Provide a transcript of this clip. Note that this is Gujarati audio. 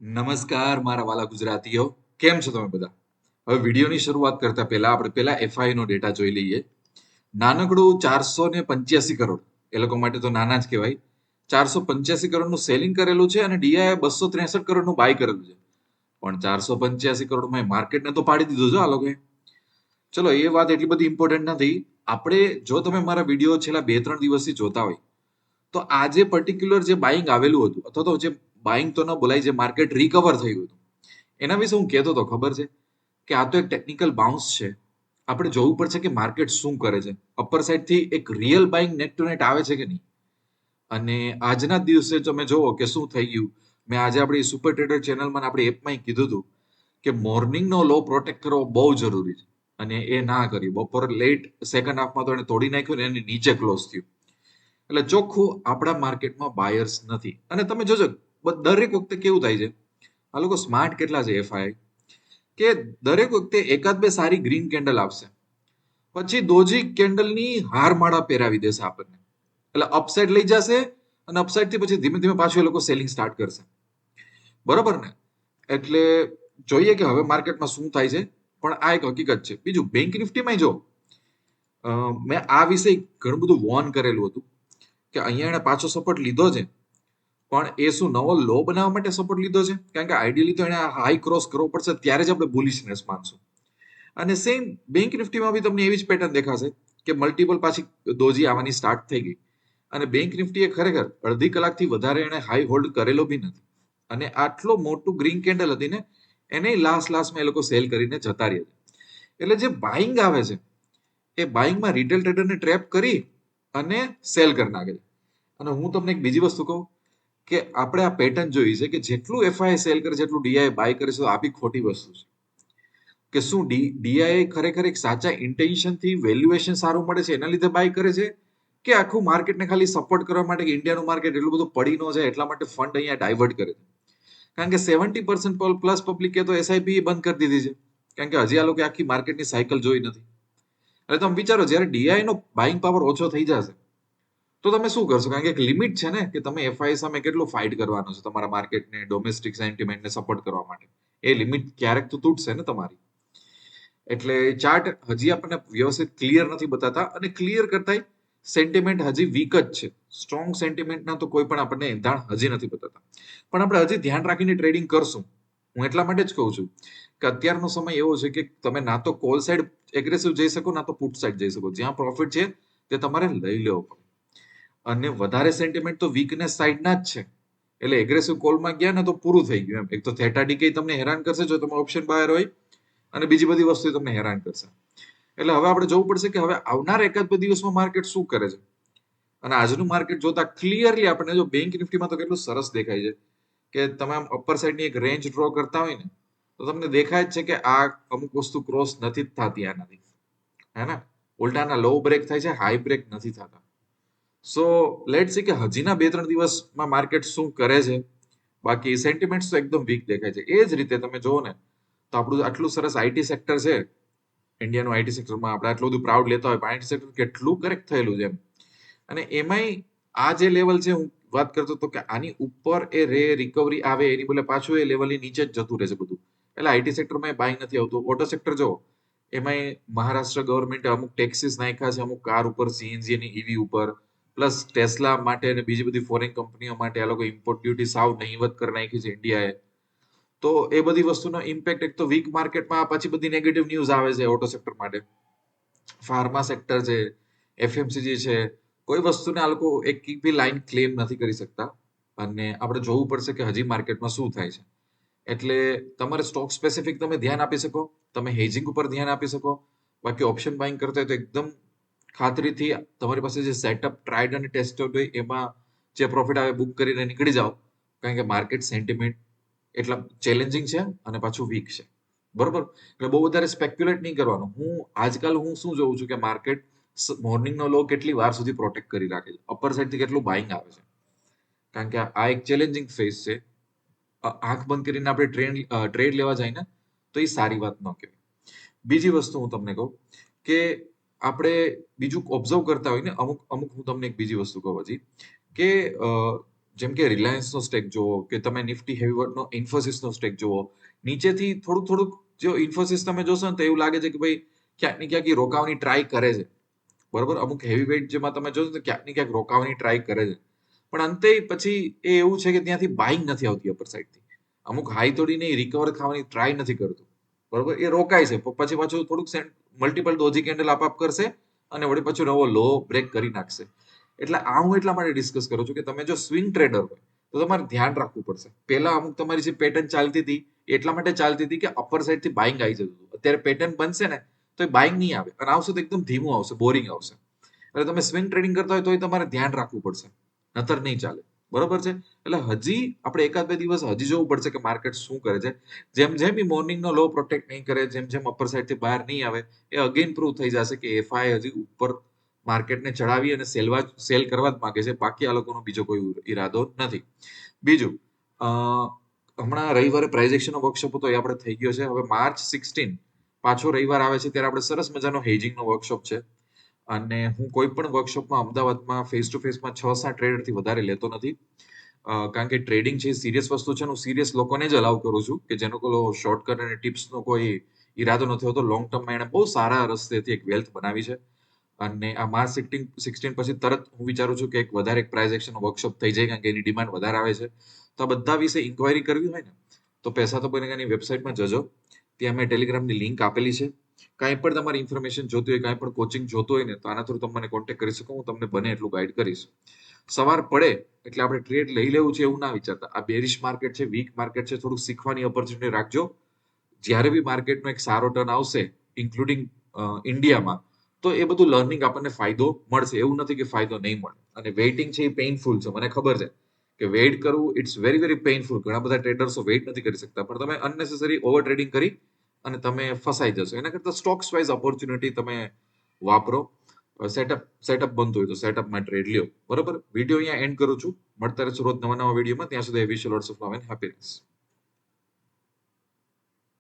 નમસ્કાર, મારા વાલા ગુજરાતીઓ. કેમ છો તમે બધા? હવે વિડીયોની શરૂઆત કરતા પહેલા આપણે પહેલા એફઆઈ નો ડેટા જોઈ લઈએ. નાનકડું ચારસો ને પંચ્યાસી કરોડ. એ લોકો માટે તો નાના જ કહેવાય. ચારસો પંચ્યાસી કરોડનું સેલિંગ કરેલું છે અને ડીઆઈ બસો ત્રેસઠ કરોડનું બાય કરેલું છે. પણ ચારસો પંચ્યાસી કરોડમાં માર્કેટને તો પાડી દીધું છે આ લોકોએ. ચલો, એ વાત એટલી બધી ઇમ્પોર્ટન્ટ નથી. આપણે જો તમે મારા વીડિયો છેલ્લા બે ત્રણ દિવસથી જોતા હોય, તો આજે પર્ટિક્યુલર જે બાઇંગ આવેલું હતું, અથવા તો જે બાઇંગ તો ન બોલાય, જે માર્કેટ રિકવર થયું હતું. એના વિશે હું કહેતો હતો ખબર છે કે આ તો એક ટેકનિકલ બાઉન્સ છે. આપણે જોવું પડશે કે માર્કેટ શું કરે છે. અપર સાઈડથી એક real buying net to net આવે છે કે નહીં? અને આજના દિવસે તમે જોવો કે શું થઈ ગયું. મેં આજે આપણી સુપર ટ્રેડર ચેનલમાં આપણી એપમાં કીધું હતું કે મોર્નિંગનો લો પ્રોટેક્ટ કરવો બહુ જરૂરી છે. અને એ ના કરી બપોરે લેટ સેકન્ડ હાફમાં તો એને તોડી નાખ્યું ને એની નીચે ક્લોઝ થયું. એટલે ચોખ્ખું આપણા માર્કેટમાં બાયર્સ નથી. અને તમે જોજો દરેક વખતે કેવું થાય છે? આ લોકો સ્માર્ટ કેટલા છે એફઆઈ કે દરેક વખતે એકાદ બે સારી ગ્રીન કેન્ડલ આપશે. પછી દોજી કેન્ડલની હારમાળા પહેરાવી દેશે આપણને. એટલે અપસાઇડ લઈ જશે અને અપસાઇડથી પછી ધીમે ધીમે પાછું એ લોકો સેલિંગ સ્ટાર્ટ કરશે. બરોબર ને? એટલે જોઈએ કે હવે માર્કેટમાં શું થાય છે. પણ આ એક હકીકત છે. બીજું બેંક નિફ્ટીમાં જો મેં આ વિશે ઘણું બધું વોર્ન કરેલું હતું કે અહીંયા એને પાછો સપોર્ટ લીધો છે પણ એ શું નવો લો બનાવવા માટે સપોર્ટ લીધો છે? કારણ કે આઈડિયલી તો એને હાઈ ક્રોસ કરવો પડશે, ત્યારે જ આપણે બુલિશનેસ માનશું. અને સેમ બેંક નિફ્ટીમાં બી તમને એવી જ પેટર્ન દેખાશે કે મલ્ટિપલ પાછી દોજી આવવાની સ્ટાર્ટ થઈ ગઈ. અને બેંક નિફ્ટીએ ખરેખર અડધી કલાકથી વધારે એને હાઈ હોલ્ડ કરેલો બી નથી. અને આટલો મોટું ગ્રીન કેન્ડલ હતી ને એને લાસ્ટ લાસ્ટમાં એ લોકો સેલ કરીને જતા રહ્યા છે. એટલે જે બાઇંગ આવે છે, એ બાઇંગમાં રિટેલ ટ્રેડરને ટ્રેપ કરી અને સેલ કરી નાખે છે. અને હું તમને એક બીજી વસ્તુ કહું કે આપણે આ પેટર્ન જોઈ છે કે જેટલું એફઆઈ સેલ કરે છે એટલું ડીઆઈ બાય કરે છે, તો આ બી ખોટી વસ્તુ છે. કે શું ડી ડીઆઈ ખરેખર એક સાચા ઇન્ટેન્શનથી વેલ્યુએશન સારું મળે છે, એના લીધે બાય કરે છે? કે આખું માર્કેટને ખાલી સપોર્ટ કરવા માટે ઇન્ડિયાનું માર્કેટ એટલું બધું પડી ન જાય, એટલા માટે ફંડ અહીંયા ડાયવર્ટ કરે છે? કારણ કે સેવન્ટી પર્સન્ટ પ્લસ પબ્લિકે તો એસઆઈપી બંધ કરી દીધી છે. કારણ કે હજી આ લોકો આખી માર્કેટની સાયકલ જોઈ નથી. એટલે તમે વિચારો, જ્યારે ડીઆઈનો બાઇંગ પાવર ઓછો થઈ જશે તો તમે શું કરશો? કારણ કે એક લિમિટ છે ને કે તમે એફઆઈ સામે કેટલું ફાઇટ કરવાનું છે તમારા માર્કેટને ડોમેસ્ટિક સેન્ટિમેન્ટને સપોર્ટ કરવા માટે. એ લિમિટ ક્યારેક તો તૂટશે ને તમારી. એટલે ચાર્ટ હજી આપણને વ્યવસ્થિત ક્લિયર નથી બતાતા અને ક્લિયર કરતા સેન્ટિમેન્ટ હજી વીક જ છે. સ્ટ્રોંગ સેન્ટિમેન્ટના તો કોઈ પણ આપણને એંધાણ હજી નથી બતાતા. પણ આપણે હજી ધ્યાન રાખીને ટ્રેડિંગ કરશું. હું એટલા માટે જ કહું છું કે અત્યારનો સમય એવો છે કે તમે ના તો કોલ સાઈડ એગ્રેસિવ જઈ શકો, ના તો પુટ સાઈડ જઈ શકો. જ્યાં પ્રોફિટ છે તે તમારે લઈ લેવો પડે. અને વધારે સેન્ટિમેન્ટ તો વીકનેસ સાઈડના જ છે. એટલે એગ્રેસિવ કોલમાં ગયા ને તો પૂરું થઈ ગયું એમ. એક તો થેટા ડીકે તમને હેરાન કરશે જો તમે ઓપ્શન બહાર હોય અને બીજી બધી વસ્તુ તમને હેરાન કરશે. એટલે હવે આપણે જોવું પડશે કે હવે આવનાર એકાદ બે દિવસમાં માર્કેટ શું કરે છે? અને આજનું માર્કેટ જોતા ક્લિયરલી આપણે જો બેંક નિફ્ટીમાં તો કેટલું સરસ દેખાય છે. કે તમે આમ અપર સાઈડની એક રેન્જ ડ્રો કરતા હોય ને, તો તમને દેખાય જ છે કે આ અમુક વસ્તુ ક્રોસ નથી થતી આનાથી. હે ને? ઉલટાના લો બ્રેક થાય છે હાઈ બ્રેક નથી થતા. સો લેટ સી કે હજીના બે, ત્રણ દિવસમાં માર્કેટ શું કરે છે? બાકી સેન્ટિમેન્ટ્સ તો એકદમ વીક દેખાય છે. એ જ રીતે તમે જુઓ ને, તો આપણું આટલું સરસ આઈટી સેક્ટર છે ઇન્ડિયાનું આઈટી સેક્ટરમાં આપણે આટલું બધું પ્રાઉડ લેતા હોય, પણ આઈટી સેક્ટર કેટલું કરેક્ટ થયેલું છે એમ. અને એમાંય આ જે લેવલ છે, હું વાત કરતો હતો કે આની ઉપર એ રે રિકવરી આવે, એની બદલે પાછું એ લેવલની નીચે જ જતું રહેશે બધું. એટલે આઈટી સેક્ટરમાં બાઇંગ નથી આવતું. ઓટો સેક્ટર જો એમાંય મહારાષ્ટ્ર ગવર્મેન્ટે અમુક ટેક્સીસ નાખ્યા છે, અમુક કાર ઉપર સીએનજી અને ઈવી ઉપર. પ્લસ ટેસ્લા માટે અને બીજી બધી ફોરેન કંપનીઓ માટે આ લોકો ઇમ્પોર્ટ ડ્યુટી સાવ નહીવત કરી નાખી છે ઇન્ડિયાએ. તો એ બધી વસ્તુનો ઇમ્પેક્ટ એક તો વીક માર્કેટમાં પછી બધી નેગેટિવ ન્યૂઝ આવે છે ઓટો સેક્ટર માટે. ફાર્મા સેક્ટર છે એફએમસીજી છે, કોઈ વસ્તુને આ લોકો એક બી લાઈન ક્લેમ નથી કરી શકતા. અને આપણે જોવું પડશે કે હજી માર્કેટમાં શું થાય છે. એટલે તમારે સ્ટોક સ્પેસિફિક તમે ધ્યાન આપી શકો, તમે હેજિંગ ઉપર ધ્યાન આપી શકો. બાકી ઓપ્શન બાઇંગ કરતા હોય તો એકદમ ખાતરીથી તમારી પાસે જે સેટઅપ ટ્રાઇડ અને ટેસ્ટેડ હોય એમાં જે પ્રોફિટ આવે બુક કરીને નીકળી જાઓ. કારણ કે માર્કેટ સેન્ટિમેન્ટ એટલા ચેલેન્જિંગ છે અને પાછું વીક છે. બરોબર? એટલે બહુ વધારે સ્પેક્યુલેટ નહીં કરવાનું. હું આજકાલ હું શું જોઉં છું કે માર્કેટ મોર્નિંગનો લો કેટલી વાર સુધી પ્રોટેક્ટ કરી રાખે છે? અપર સાઈડથી કેટલું બાઇંગ આવે છે? કારણ કે આ એક ચેલેન્જિંગ ફેઝ છે. આંખ બંધ કરીને આપણે ટ્રેન ટ્રેડ લેવા જાય ને, તો એ સારી વાત ન કહેવાય. બીજી વસ્તુ હું તમને કહું કે આપણે બીજું ઓબ્ઝર્વ કરતા હોય ને, અમુક અમુક હું તમને એક બીજી વસ્તુ કહું હજી, કે જેમ કે રિલાયન્સનો સ્ટેક જુઓ કે તમે નિફ્ટી હેવીવર્ડનો ઇન્ફોસિસનો સ્ટેક જુઓ નીચેથી થોડુંક થોડુંક જો ઇન્ફોસિસ તમે જોશો ને તો એવું લાગે છે કે ભાઈ ક્યાંક ને ક્યાંક રોકાવાની ટ્રાય કરે છે. બરોબર? અમુક હેવી વેઇટ જેમાં તમે જોશો તો ક્યાંક ને ક્યાંક રોકાવાની ટ્રાય કરે છે. પણ અંતે પછી એ એવું છે કે ત્યાંથી બાઇંગ નથી આવતી અપર સાઈડથી અમુક હાઈ તોડીને રિકવર થવાની ટ્રાય નથી કરતું. બરોબર? એ રોકાય છે. પછી પાછું થોડુંક મલ્ટિપલ ડોજી કેન્ડલ આપ કરશે અને વળી પછી નવો લો બ્રેક કરી નાખશે. એટલે આ હું એટલા માટે ડિસ્કસ કરું છું કે તમે જો સ્વિંગ ટ્રેડર હોય, તો તમારે ધ્યાન રાખવું પડશે. પહેલા અમુક તમારી જે પેટર્ન ચાલતી હતી એટલા માટે ચાલતી હતી કે અપર સાઈડથી બાઇંગ આવી જતું હતું. અત્યારે પેટર્ન બનશે ને, તો એ બાઇંગ નહીં આવે. અને આવશે તો એકદમ ધીમું આવશે બોરિંગ આવશે. એટલે તમે સ્વિંગ ટ્રેડિંગ કરતા હોય, તો તમારે ધ્યાન રાખવું પડશે. નતર નહીં ચાલે. બરોબર છે? એટલે હજી આપણે એકાદ બે દિવસ હજી જોવું પડશે કે માર્કેટ શું કરે છે. જેમ જેમ એ મોર્નિંગનો લો પ્રોટેક્ટ નહીં કરે, જેમ જેમ અપર સાઈડથી બહાર નહીં આવે, એ અગેન પ્રૂવ થઈ જશે કે એફઆઈ હજી ઉપર માર્કેટને ચડાવી અને સેલવા સેલ કરવા જ માંગે છે. બાકી આ લોકોનો બીજો કોઈ ઈરાદો નથી. બીજું હમણાં રવિવારે પ્રાઇઝ વર્કશોપ હતો, એ આપણે થઈ ગયો છે. હવે માર્ચ સિક્સટીન પાછો રવિવાર આવે છે, ત્યારે આપણે સરસ મજાનો હેજિંગનો વર્કશોપ છે. અને હું કોઈ પણ વર્કશોપમાં અમદાવાદમાં ફેસ ટુ ફેસમાં છ સાત ટ્રેડરથી વધારે લેતો નથી. કારણ કે ટ્રેડિંગ છે સિરિયસ વસ્તુ છે, હું સિરિયસ લોકોને જ અલાઉ કરું છું કે જેનો કોઈ શોર્ટકટ અને ટિપ્સનો કોઈ ઈરાદો નથી હોતો. લોંગ ટર્મમાં એણે બહુ સારા રસ્તેથી એક વેલ્થ બનાવી છે. અને આ માર્ચ સિક્સટીન સિક્સટીન પછી તરત હું વિચારું છું કે એક વધારે એક પ્રાઇઝ એક્શન વર્કશોપ થઈ જાય, કારણ કે એની ડિમાન્ડ વધારે આવે છે. તો આ બધા વિશે ઇન્ક્વાયરી કરવી હોય ને, તો પૈસા તો બનેગાની વેબસાઇટમાં જજો. ત્યાં મેં ટેલિગ્રામની લિંક આપેલી છે. કાંઈ પણ તમારી ઇન્ફોર્મેશન જોતી હોય, કાંઈ પણ કોચિંગ જોતું હોય ને, તો આના થ્રુ તમે મને કોન્ટેક્ટ કરી શકો, હું તમને બને એટલું ગાઈડ કરીશ. સવાર પડે એટલે આપણે ટ્રેડ લઈ લેવું છે એવું ના વિચારતા. આ બેરિશ માર્કેટ છે વીક માર્કેટ છે, થોડુંક શીખવાની ઓપોર્ચ્યુનિટી રાખજો. જ્યારે બી માર્કેટનો એક સારો ટર્ન આવશે ઇન્ક્લુડિંગ ઇન્ડિયામાં તો એ બધું લર્નિંગ આપણને ફાયદો મળશે. એવું નથી કે ફાયદો નહીં મળે. અને વેઇટિંગ છે એ પેઇનફુલ છે. મને ખબર છે કે વેઇટ કરવું ઇટ્સ વેરી વેરી પેઇનફુલ ઘણા બધા ટ્રેડર્સો વેઇટ નથી કરી શકતા. પણ તમે અનનેસેસરી ઓવર ટ્રેડિંગ કરી અને તમે ફસાઈ જશો. એના કરતાં સ્ટોક્સ વાઇઝ ઓપોર્ચ્યુનિટી તમે વાપરો. સેટઅપ સેટઅપ બનતું હોય તો સેટઅપમાં ટ્રેડ લ્યો. બરોબર? વીડિયો અહીંયા એન્ડ કરું છું. મળતા રહેશું રોજ નવા નવા વિડીયોમાં ત્યાં સુધી wish lots of love and happiness